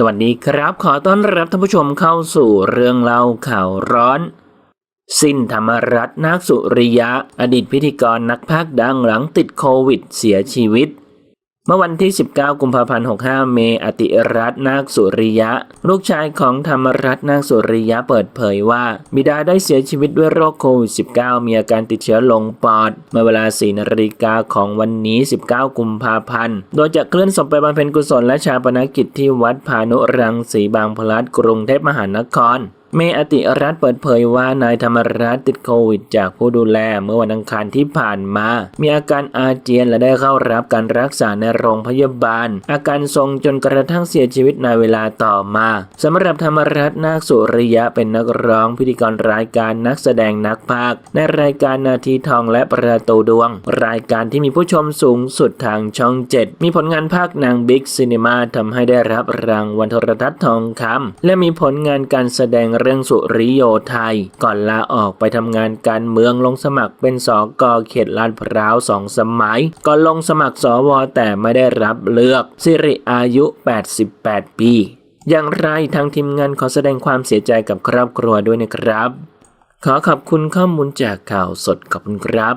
สวัสดีครับ ขอต้อนรับท่านผู้ชมเข้าสู่เรื่องเล่าข่าวร้อน สิ้นธรรมรัตน์นาคสุริยะ อดีตพิธีกรนักพากย์ดังหลังติดโควิดเสียชีวิต เมื่อวันที่ 19 กุมภาพันธ์ 65 เมอติรัตน์นาคสุริยะ ลูกชายของธรรมรัตน์นาคสุริยะเปิดเผยว่า บิดาได้เสียชีวิตด้วยโรคโควิด 19 มีอาการติดเชื้อลงปอด เมื่อเวลา 4 นาฬิกาของวันนี้ 19 กุมภาพันธ์ โดยจะเคลื่อนศพไปบำเพ็ญกุศลและชาปนกิจที่วัดพานุรังสีบางพลัดกรุงเทพมหานคร เมอติรัตน์เปิดเผยว่านายธรรมรัตน์ติดโควิด จากผู้ดูแลเมื่อวันอังคารที่ผ่านมา มีอาการอาเจียนและได้เข้ารับการรักษาในโรงพยาบาล อาการทรงจนกระทั่งเสียชีวิตในเวลาต่อมาสำหรับธรรมรัตน์นาคสุริยะเป็นนักร้อง พิธีกรรายการนักแสดงนักพากย์ในรายการนาทีทองและประตูดวง รายการที่มีผู้ชมสูงสุดทางช่องเจ็ดมีผลงานภาคนังบิ๊กซีนีมาทำให้ได้รับรางวัลโทรทัศน์ทองคำและมีผลงานการแสดงเรื่องสุริโยไทย ก่อนลาออกไปทำงานการเมืองลงสมัครเป็นสกเขตลาดพร้าวสองสมัยก่อนลงสมัครสวแต่ไม่ได้รับเลือก สิริอายุ 88 ปี อย่างไรทางทีมงานขอแสดงความเสียใจกับครอบครัวด้วยนะครับ ขอขอบคุณข้อมูลจากข่าวสดขอบคุณครับ